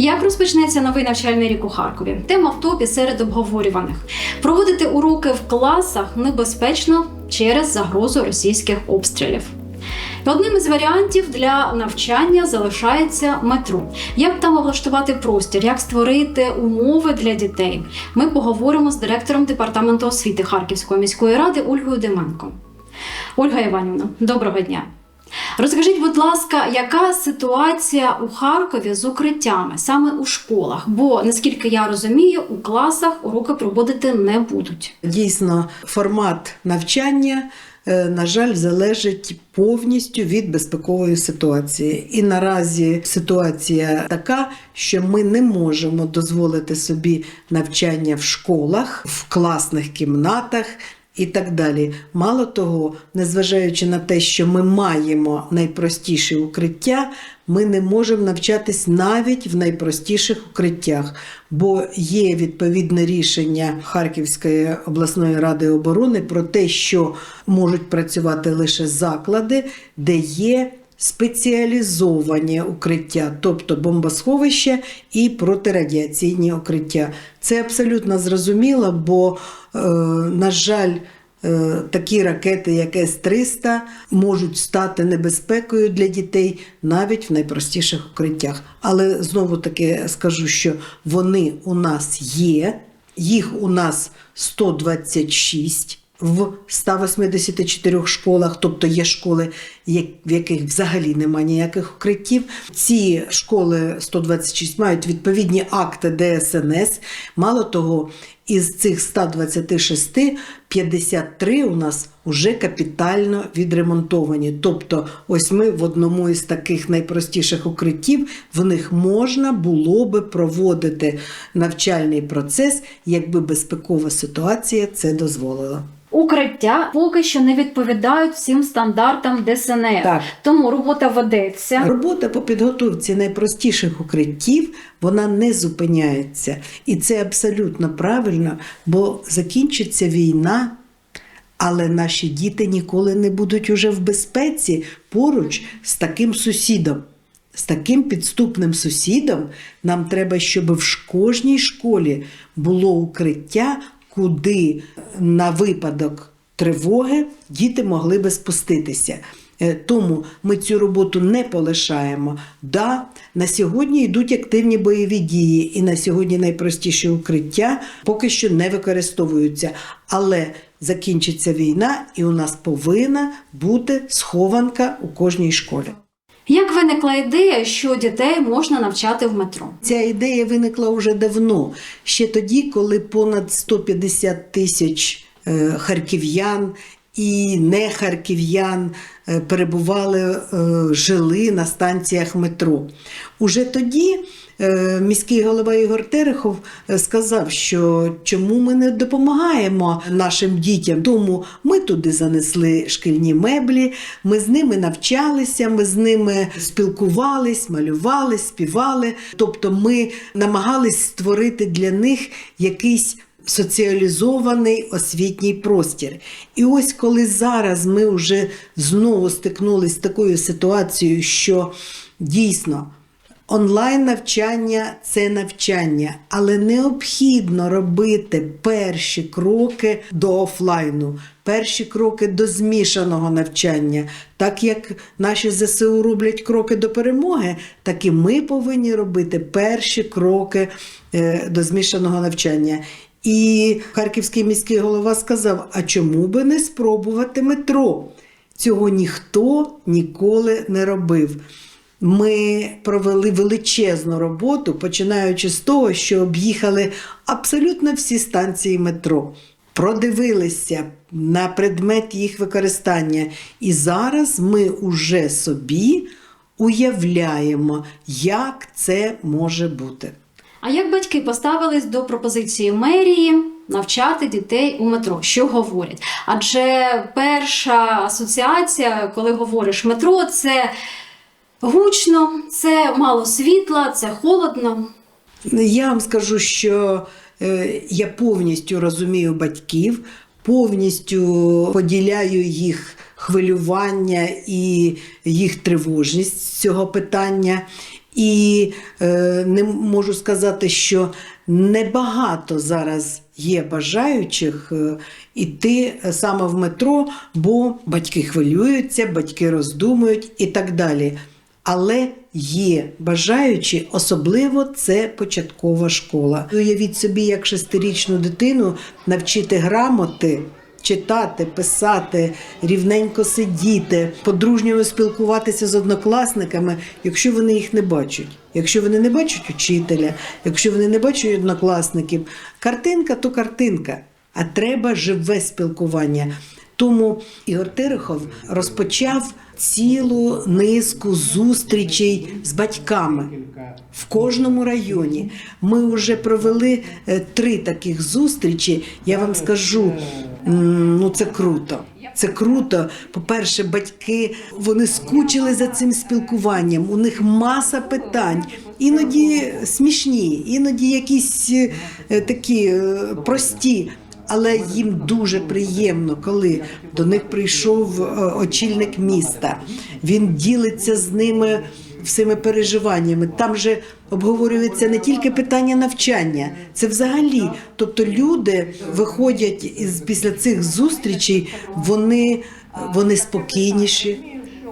Як розпочнеться новий навчальний рік у Харкові? Тема в топі серед обговорюваних. Проводити уроки в класах небезпечно через загрозу російських обстрілів. Одним із варіантів для навчання залишається метро. Як там облаштувати простір, як створити умови для дітей? Ми поговоримо з директором департаменту освіти Харківської міської ради Ольгою Деменко. Ольга Іванівна, доброго дня. Розкажіть, будь ласка, яка ситуація у Харкові з укриттями саме у школах? Бо наскільки я розумію, у класах уроки проводити не будуть. Дійсно, формат навчання, е, на жаль, залежить повністю від безпекової ситуації. І наразі ситуація така, що ми не можемо дозволити собі навчання в школах, в класних кімнатах. І так далі. Мало того, незважаючи на те, що ми маємо найпростіші укриття, ми не можемо навчатись навіть в найпростіших укриттях, бо є відповідне рішення Харківської обласної ради оборони про те, що можуть працювати лише заклади, де є спеціалізовані укриття, тобто бомбосховища і протирадіаційні укриття. Це абсолютно зрозуміло, бо, е, на жаль, е, такі ракети, як С-300, можуть стати небезпекою для дітей навіть в найпростіших укриттях. Але знову таки скажу, що вони у нас є, їх у нас 126 в 184 школах, тобто є школи, в яких взагалі немає ніяких укриттів. Ці школи 126 мають відповідні акти ДСНС. Мало того, із цих 126 53 у нас вже капітально відремонтовані. Тобто, ось ми в одному із таких найпростіших укриттів в них можна було би проводити навчальний процес, якби безпекова ситуація це дозволила. Укриття поки що не відповідають всім стандартам ДСНР. Так. Тому робота ведеться. Робота по підготовці найпростіших укриттів вона не зупиняється. І це абсолютно правильно, бо закінчиться війна, але наші діти ніколи не будуть уже в безпеці поруч з таким сусідом. З таким підступним сусідом нам треба, щоб в кожній школі було укриття, куди на випадок тривоги діти могли би спуститися. Е, Тому ми цю роботу не полишаємо. Да, на сьогодні йдуть активні бойові дії, і на сьогодні найпростіші укриття поки що не використовуються. Але закінчиться війна, і у нас повинна бути схованка у кожній школі. Як виникла ідея, що дітей можна навчати в метро? Ця ідея виникла вже давно, ще тоді, коли понад 150 тисяч е, харків'ян і не харків'ян е, перебували, е, жили на станціях метро. Уже тоді міський голова Ігор Терехов е, сказав, що чому ми не допомагаємо нашим дітям. Тому ми туди занесли шкільні меблі, ми з ними навчалися, ми з ними спілкувались, малювали, співали. Тобто ми намагались створити для них якийсь соціалізований освітній простір. І ось коли зараз ми вже знову стикнулися з такою ситуацією, що дійсно онлайн навчання це навчання, але необхідно робити перші кроки до офлайну, перші кроки до змішаного навчання. Так як наші ЗСУ роблять кроки до перемоги, так і ми повинні робити перші кроки е, до змішаного навчання. І харківський міський голова сказав: а чому би не спробувати метро? Цього ніхто ніколи не робив. Ми провели величезну роботу, починаючи з того, що об'їхали абсолютно всі станції метро, продивилися на предмет їх використання. І зараз ми уже собі уявляємо, як це може бути. А як батьки поставились до пропозиції мерії навчати дітей у метро? Що говорять? Адже перша асоціація, коли говориш метро, це гучно, це мало світла, це холодно. Я вам скажу, що е, я повністю розумію батьків, повністю поділяю їх хвилювання і їх тривожність з цього питання. І е, не можу сказати, що небагато зараз є бажаючих е, іти саме в метро, бо батьки хвилюються, батьки роздумують і так далі. Але є бажаючі, особливо це початкова школа. Уявіть собі, як шестирічну дитину навчити грамоти. Читати, писати, рівненько сидіти, по-дружньому спілкуватися з однокласниками, якщо вони їх не бачать. Якщо вони не бачать учителя, якщо вони не бачать однокласників, картинка то картинка, а треба живе спілкування. Тому Ігор Терехов розпочав цілу низку зустрічей з батьками в кожному районі. Ми вже провели е, три таких зустрічі. Я вам скажу, ну це круто. Це круто. По-перше, батьки вони скучили за цим спілкуванням. У них маса питань, іноді смішні, іноді якісь е, такі е, прості. Але їм дуже приємно, коли до них прийшов е, очільник міста. Він ділиться з ними всіми переживаннями. Там же обговорюється не тільки питання навчання, це взагалі. Тобто люди виходять із після цих зустрічей, вони, вони спокійніші.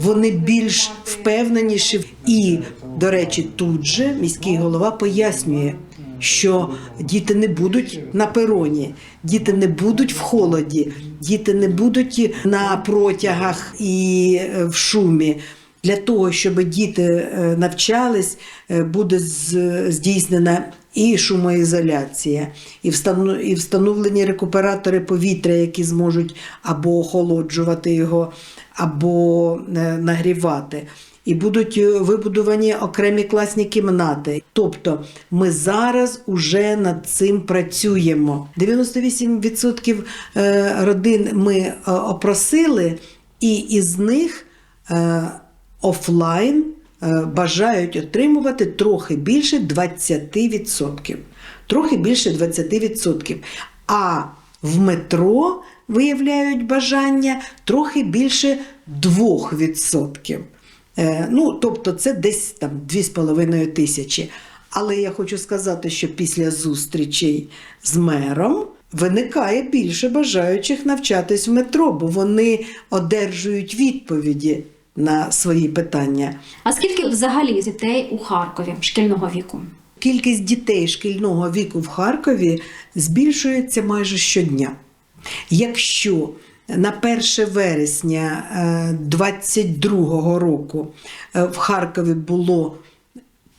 Вони більш впевненіші, і до речі, тут же міський голова пояснює, що діти не будуть на пероні, діти не будуть в холоді, діти не будуть на протягах і е, в шумі. Для того, щоб діти е, навчались, е, буде здійснена і шумоізоляція, і встановлені рекуператори повітря, які зможуть або охолоджувати його, або нагрівати. І будуть е, вибудовані окремі класні кімнати. Тобто ми зараз уже над цим працюємо. 98% е, родин ми е, опросили, і із них офлайн бажають отримувати трохи більше 20%. Трохи більше 20%. А в метро виявляють бажання трохи більше 2%. Е, Ну, тобто це десь там 2,5 тисячі. Але я хочу сказати, що після зустрічей з мером виникає більше бажаючих навчатись в метро, бо вони одержують відповіді на свої питання. А скільки взагалі дітей у Харкові шкільного віку? Кількість дітей шкільного віку в Харкові збільшується майже щодня. Якщо на 1 вересня 2022 року е, в Харкові було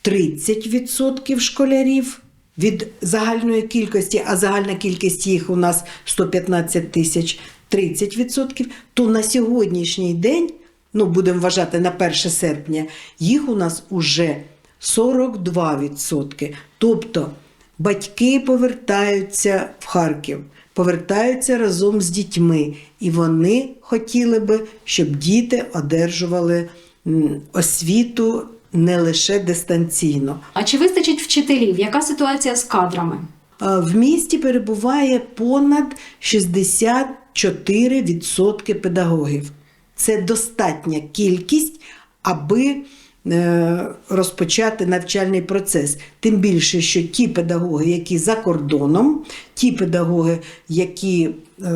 30% школярів від загальної кількості, а загальна кількість їх у нас 115 тисяч 30%, то на сьогоднішній день, ну будемо вважати на 1 серпня, їх у нас уже 42%. Тобто батьки повертаються в Харків, повертаються разом з дітьми, і вони хотіли би, щоб діти одержували освіту не лише дистанційно. А чи вистачить вчителів? Яка ситуація з кадрами? В місті перебуває понад 64% педагогів. Це достатня кількість, аби е, розпочати навчальний процес. Тим більше, що ті педагоги, які за кордоном, ті педагоги, які е,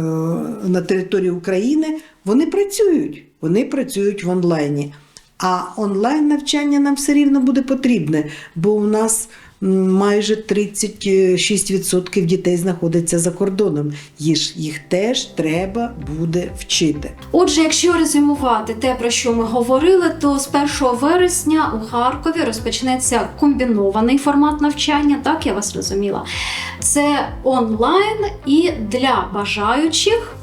на території України, вони працюють. Вони працюють в онлайні. А онлайн навчання нам все рівно буде потрібне, бо у нас майже 36% дітей знаходиться за кордоном. Їх, їх теж треба буде вчити. Отже, якщо резюмувати те, про що ми говорили, то з 1 вересня у Харкові розпочнеться комбінований формат навчання, так я вас розуміла. Це онлайн і для бажаючих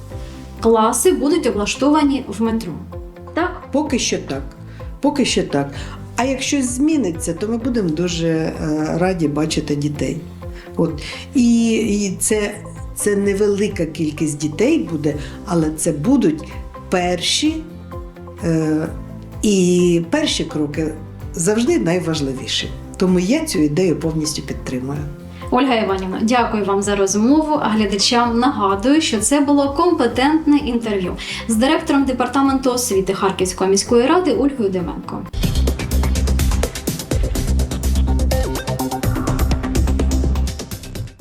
класи будуть облаштовані в метро. Так? Поки що так. Поки що так. А якщо зміниться, то ми будемо дуже е, раді бачити дітей. От. І, і це, це невелика кількість дітей буде, але це будуть перші, е, і перші кроки завжди найважливіші. Тому я цю ідею повністю підтримую. Ольга Іванівна, дякую вам за розмову. А глядачам нагадую, що це було компетентне інтерв'ю з директором департаменту освіти Харківської міської ради Ольгою Деменко.